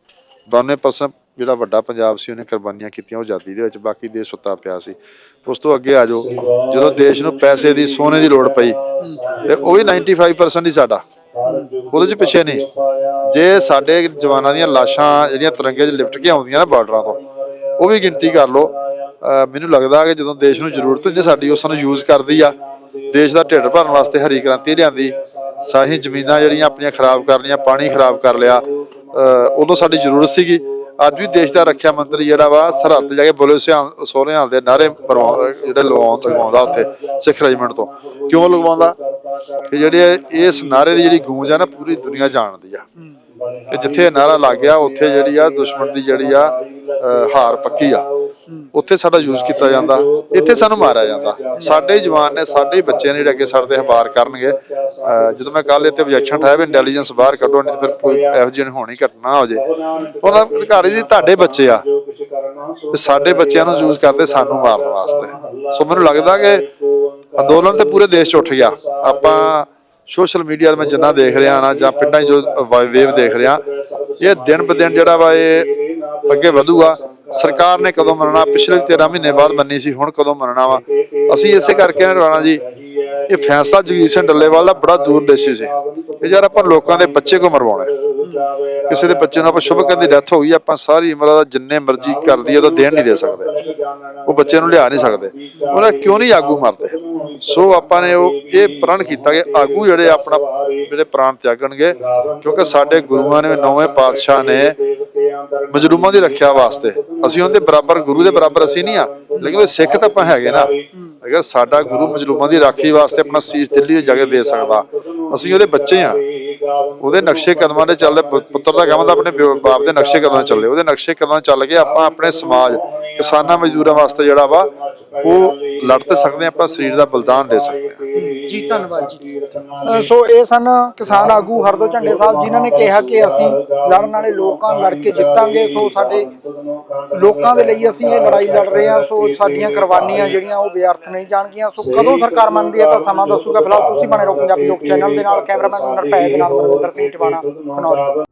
92% ਜਿਹੜਾ ਵੱਡਾ ਪੰਜਾਬ ਸੀ ਉਹਨੇ ਕੁਰਬਾਨੀਆਂ ਕੀਤੀਆਂ ਉਹ ਆਜ਼ਾਦੀ ਦੇ ਵਿੱਚ ਬਾਕੀ ਦੇਸ਼ ਸੁੱਤਾ ਪਿਆ ਸੀ। ਉਸ ਤੋਂ ਅੱਗੇ ਆ ਜਾਓ। ਜਦੋਂ ਦੇਸ਼ ਨੂੰ ਪੈਸੇ ਦੀ ਸੋਨੇ ਦੀ ਲੋੜ ਪਈ ਤੇ ਉਹ ਵੀ 95% ਹੀ ਸਾਡਾ। ਉਹਦੇ ਚ ਪਿੱਛੇ ਨਹੀਂ। ਜੇ ਸਾਡੇ ਜਵਾਨਾਂ ਦੀਆਂ ਲਾਸ਼ਾਂ ਜਿਹੜੀਆਂ ਤਿਰੰਗੇ 'ਚ ਲਿਪਟ ਕੇ ਆਉਂਦੀਆਂ ਨਾ ਬਾਰਡਰਾਂ ਤੋਂ ਉਹ ਵੀ ਗਿਣਤੀ ਕਰ ਲਓ। ਮੈਨੂੰ ਲੱਗਦਾ ਕਿ ਜਦੋਂ ਦੇਸ਼ ਨੂੰ ਜ਼ਰੂਰਤ ਹੁੰਦੀ ਸਾਡੀ ਉਹ ਸਾਨੂੰ ਯੂਜ਼ ਕਰਦੀ ਆ। ਦੇਸ਼ ਦਾ ਢਿੱਡ ਭਰਨ ਵਾਸਤੇ ਹਰੀ ਕ੍ਰਾਂਤੀ ਲਿਆਂਦੀ। ਸਾਹੀ ਜ਼ਮੀਨਾਂ ਜਿਹੜੀਆਂ ਆਪਣੀਆਂ ਖਰਾਬ ਕਰ ਲਈਆਂ, ਪਾਣੀ ਖਰਾਬ ਕਰ ਲਿਆ ਉਦੋਂ ਸਾਡੀ ਜ਼ਰੂਰਤ ਸੀਗੀ। ਅੱਜ ਵੀ ਦੇਸ਼ ਦਾ ਰੱਖਿਆ ਮੰਤਰੀ ਜਿਹੜਾ ਵਾ, ਸਰਹੱਦ ਤੇ ਜਾ ਕੇ ਬੋਲੇ ਸਿਆਂ ਸੋਹਰਿਆਂ ਦੇ ਨਾਰੇ ਜਿਹੜੇ ਲਵਾਉਣ ਲਗਵਾਉਂਦਾ ਉੱਥੇ, ਸਿੱਖ ਰੈਜੀਮੈਂਟ ਤੋਂ। ਕਿਉਂ ਲਗਵਾਉਂਦਾ? ਕਿ ਜਿਹੜੇ ਇਸ ਨਾਰੇ ਦੀ ਜਿਹੜੀ ਗੂੰਜ ਆ ਨਾ, ਪੂਰੀ ਦੁਨੀਆ ਜਾਣਦੀ ਆ। ਕਿ ਜਿੱਥੇ ਇਹ ਨਾਰਾ ਲੱਗ ਗਿਆ, ਉੱਥੇ ਜਿਹੜੀ ਆ ਦੁਸ਼ਮਣ ਦੀ ਜਿਹੜੀ ਆ ਹਾਰ ਪੱਕੀ ਆ। ਉੱਥੇ ਸਾਡਾ ਯੂਜ਼ ਕੀਤਾ ਜਾਂਦਾ। ਇੱਥੇ ਸਾਨੂੰ ਮਾਰਿਆ ਜਾਂਦਾ। ਸਾਡੇ ਜਵਾਨ ਨੇ ਸਾਡੇ ਬੱਚੇ ਨੇ ਜਿਹੜੇ ਅੱਗੇ ਸਾਡੇ ਤੇ ਹਵਾਰ ਕਰਨਗੇ ਜਦੋਂ ਮੈਂ ਕੱਲ ਇੱਥੇ ਆਬਜੈਕਸ਼ਨ ਠਾਇਆ ਵੀ ਇੰਟੈਲੀਜੈਂਸ ਬਾਹਰ ਕੱਢੋ ਨਹੀਂ ਫਿਰ ਕੋਈ ਇਹੋ ਜਿਹੀ ਹੋਣੀ ਘਟਨਾ ਹੋ ਜੇ। ਉਹਨਾਂ ਅਧਿਕਾਰੀ ਜੀ ਤੁਹਾਡੇ ਬੱਚੇ ਆ। ਸਾਡੇ ਬੱਚਿਆਂ ਨੂੰ ਯੂਜ਼ ਕਰਦੇ ਸਾਨੂੰ ਮਾਰਨ ਵਾਸਤੇ। ਸੋ ਮੈਨੂੰ ਲੱਗਦਾ ਕਿ ਅੰਦੋਲਨ ਤੇ ਪੂਰੇ ਦੇਸ਼ 'ਚ ਉੱਠ ਗਿਆ। ਆਪਾਂ ਸੋਸ਼ਲ ਮੀਡੀਆ 'ਤੇ ਮੈਂ ਜਿੰਨਾ ਦੇਖ ਰਿਹਾ ਨਾ ਜਾਂ ਪਿੰਡਾਂ 'ਚ ਜੋ ਵੇਵ ਦੇਖ ਰਿਹਾ ਇਹ ਦਿਨ ਬ ਦਿਨ ਜਿਹੜਾ ਵਾ ਇਹ ਅੱਗੇ ਵਧੂਗਾ। ਸਰਕਾਰ ਨੇ ਕਦੋਂ ਮੰਨਣਾ ਪਿਛਲੇ 13 ਮਹੀਨੇ ਬਾਅਦ ਮੰਨੀ ਸੀ, ਹੁਣ ਕਦੋਂ ਮੰਨਣਾ ਵਾ? ਅਸੀਂ ਇਸੇ ਕਰਕੇ ਰਾਣਾ ਜੀ, ਇਹ ਫੈਸਲਾ ਜਗੀਰ ਸਿੰਘ ਡੱਲੇਵਾਲ ਦਾ ਬੜਾ ਦੂਰਦੇਸ਼ੀ ਸੀ। ਕਿ ਯਾਰ ਆਪਾਂ ਲੋਕਾਂ ਦੇ ਬੱਚੇ ਕੋ ਮਰਵਾਉਣਾ ਕਿਸੇ ਦੇ ਬੱਚੇ ਨੂੰ ਆਪਾਂ ਸ਼ੁਭ ਦੀ ਡੈਥ ਹੋ ਗਈ, ਆਪਾਂ ਸਾਰੀ ਉਮਰ ਦਾ ਜਿੰਨੇ ਮਰਜ਼ੀ ਕਰਦੀ ਉਹਦਾ ਦੇਣ ਨਹੀਂ ਦੇ ਸਕਦੇ। ਉਹ ਬੱਚੇ ਨੂੰ ਲਿਆ ਨਹੀਂ ਸਕਦੇ। ਉਹਨਾਂ ਕਿਉਂ ਨਹੀਂ ਆਗੂ ਮਰਦੇ? ਸੋ ਆਪਾਂ ਨੇ ਉਹ ਇਹ ਪ੍ਰਣ ਕੀਤਾ ਕਿ ਆਗੂ ਜਿਹੜੇ ਆਪਣਾ, ਜਿਹੜੇ ਪ੍ਰਾਣ ਤਿਆਗਣਗੇ, ਕਿਉਂਕਿ ਸਾਡੇ ਗੁਰੂਆਂ ਨੇ, ਨੌਵੇਂ ਪਾਤਸ਼ਾਹ ਨੇ ਮਜ਼ਰੂਮਾਂ ਦੀ ਰੱਖਿਆ ਵਾਸਤੇ। ਅਸੀਂ ਉਹਦੇ ਬਰਾਬਰ ਗੁਰੂ ਦੇ ਬਰਾਬਰ ਅਸੀਂ ਨਹੀਂ ਆ। ਲੇਕਿਨ ਉਹ ਸਿੱਖ ਤਾਂ ਆਪਾਂ ਹੈਗੇ ਨਾ। ਅਗਰ ਸਾਡਾ ਗੁਰੂ ਮਜਲੂਮਾਂ ਦੀ ਰਾਖੀ ਵਾਸਤੇ ਆਪਣਾ ਸੀਸ ਦਿੱਲੀ ਜਾ ਕੇ ਦੇ ਸਕਦਾ। ਅਸੀਂ ਉਹਦੇ ਬੱਚੇ ਆ। ਉਹਦੇ ਨਕਸ਼ੇ ਕਦਮਾਂ ਦੇ ਚੱਲਦੇ ਪੁੱਤਰ ਦਾ ਕਹਿੰਦਾ ਆਪਣੇ ਬਾਪ ਦੇ ਨਕਸ਼ੇ ਕਦਮਾਂ ਚੱਲੇ। ਉਹਦੇ ਨਕਸ਼ੇ ਕਦਮਾਂ ਚੱਲ ਕੇ ਆਪਾਂ ਆਪਣੇ ਸਮਾਜ ਕਿਸਾਨਾਂ ਮਜ਼ਦੂਰਾਂ ਵਾਸਤੇ ਜਿਹੜਾ ਵਾ ਉਹ ਲੜ ਤੇ ਸਕਦੇ ਹਾਂ, ਆਪਣਾ ਸਰੀਰ ਦਾ ਬਲਿਦਾਨ ਦੇ ਸਕਦੇ ਹਾਂ ਜੀ ਧੰਨਵਾਦ ਜੀ। ਅ, ਸੋ ਇਹ ਸਨ ਕਿਸਾਨ ਆਗੂ ਹਰਦੋ ਝੰਡੇ ਸਾਹਿਬ ਜਿਨ੍ਹਾਂ ਨੇ ਕਿਹਾ ਕਿ ਅਸੀਂ ਲੜਨ ਵਾਲੇ ਲੋਕਾਂ ਲੜ ਕੇ ਜਿੱਤਾਂਗੇ। ਸੋ ਸਾਡੇ ਲੋਕਾਂ ਦੇ ਲਈ ਅਸੀਂ ਇਹ ਲੜਾਈ ਲੜ ਰਹੇ ਹਾਂ। ਸੋ ਸਾਡੀਆਂ ਕੁਰਬਾਨੀਆਂ ਜਿਹੜੀਆਂ ਉਹ ਬੇਅਰਥ ਨਹੀਂ ਜਾਣਗੀਆਂ। ਸੋ ਕਦੋਂ ਸਰਕਾਰ ਮੰਨਦੀ ਹੈ ਤਾਂ ਸਮਾਂ ਦੱਸੂਗਾ। ਫਿਲਹਾਲ ਤੁਸੀਂ ਬਣੇ ਰਹੋ ਪੰਜਾਬੀ ਲੋਕ ਚੈਨਲ ਦੇ ਨਾਲ। ਕੈਮਰਾਮੈਨ ਨਰਪੈ ਦੇ ਨਾਲ ਮਨਵਿੰਦਰ ਸਿੰਘ ਟਿਵਾਣਾ ਖਨੌਰੀ।